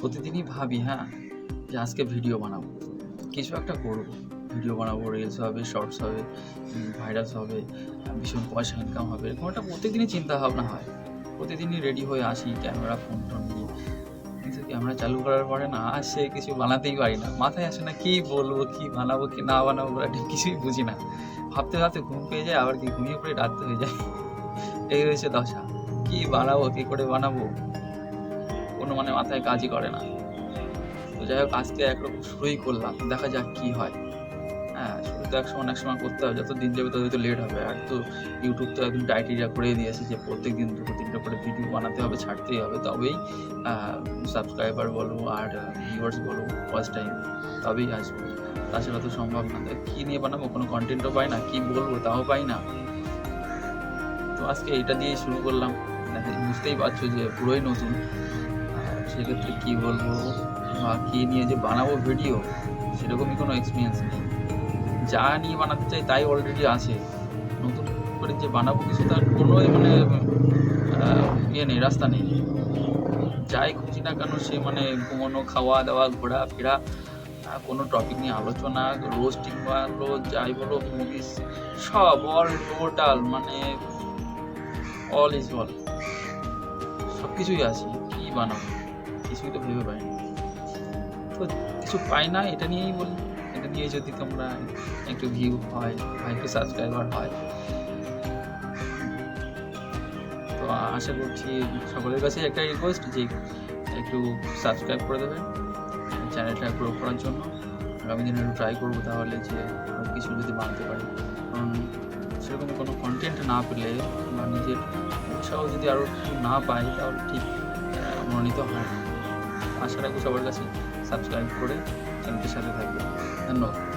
প্রতিদিনই ভাবি হ্যাঁ যে আজকে ভিডিও বানাবো। কিছু একটা করব। ভিডিও বানাবো রিলস হবে শর্টস হবে ভাইরাস হবে, ভীষণ পয়সা ইনকাম হবে, এরকম একটা প্রতিদিনই চিন্তা ভাবনা হয়। প্রতিদিনই রেডি হয়ে আসি ক্যামেরা ফোন টোন নিয়ে। কিন্তু ক্যামেরা চালু করার পরে না, আর সে কিছু বানাতেই পারি না। মাথায় আসে না কি বলব, কি বানাবো, কি না বানাবো ঠিক কিছুই বুঝি না। ভাবতে ভাবতে ঘুম পেয়ে যায়, আবার কি ঘুমিয়ে পড়ে রাত হয়ে যায়। এই হয়েছে দশা। কি বানাবো, কি করে বানাবো? কোনো মানে মাথায় কাজই করে না। তো যাই হোক, আজকে একরকম শুরুই করলাম। দেখা যাক কি হয়। হ্যাঁ শুরু তো এক সময় সময় করতে হবে। যত দিন যাবে তত তো লেট হবে। আর তো ইউটিউব তো একদম ক্রাইটেরিয়া করে দিয়েছে যে প্রত্যেক দিন দুটো, তিনটে করে ভিডিও বানাতে হবে, ছাড়তেই হবে। তবেই সাবস্ক্রাইবার বলো আর ভিউয়ার্স বলো ফার্স্ট টাইম তবেই আসবে। তাছাড়া তো সম্ভব না। কী নিয়ে বানাবো? কোনো কন্টেন্টও পাই না। কী বলব? তাও পাই না। তো আজকে এটা দিয়েই শুরু করলাম। দেখা বুঝতেই পারছ যে পুরোই নতুন। সেক্ষেত্রে কী বলব? বা কী নিয়ে যে বানাবো ভিডিও সেরকমই কোনো এক্সপিরিয়েন্স নেই। যা নিয়ে বানাতে চাই তাই অলরেডি আছে। নতুন করে যে বানাবো কিছু তার কোনো মানে ইয়ে নেই, রাস্তা নেই। যাই খুঁজি না কেন সে মানে ঘুমানো, খাওয়া দাওয়া ঘোরা ফেরা কোনো টপিক নিয়ে আলোচনা রোস্টিং বলো যাই বলো মুভিস সব অল টোটাল মানে অল ইজ অল সব কিছুই আছে, কী বানাবো? কিছুই তো ভেবে পাই তো কিছু পাই না, এটা নিয়েই বলি। এটা নিয়ে যদি তোমরা একটু ভিউ হয় বা একটু সাবস্ক্রাইবার হয়। তো আশা করছি সকলের কাছে একটা রিকোয়েস্ট যে একটু সাবস্ক্রাইব করে দেবেন চ্যানেলটা গ্রো করার জন্য। আগামী দিনে একটু ট্রাই করব তাহলে যে আরও কিছু যদি বানাতে পারি। কারণ সেরকম কোনো কন্টেন্ট না পেলে বা নিজের উৎসাহ যদি আরও একটু না পাই তাহলে ঠিক মনোনীত হয় না। আশা রাখব সবার কাছে সাবস্ক্রাইব করে চ্যানেলটির সাথে থাকবে। ধন্যবাদ।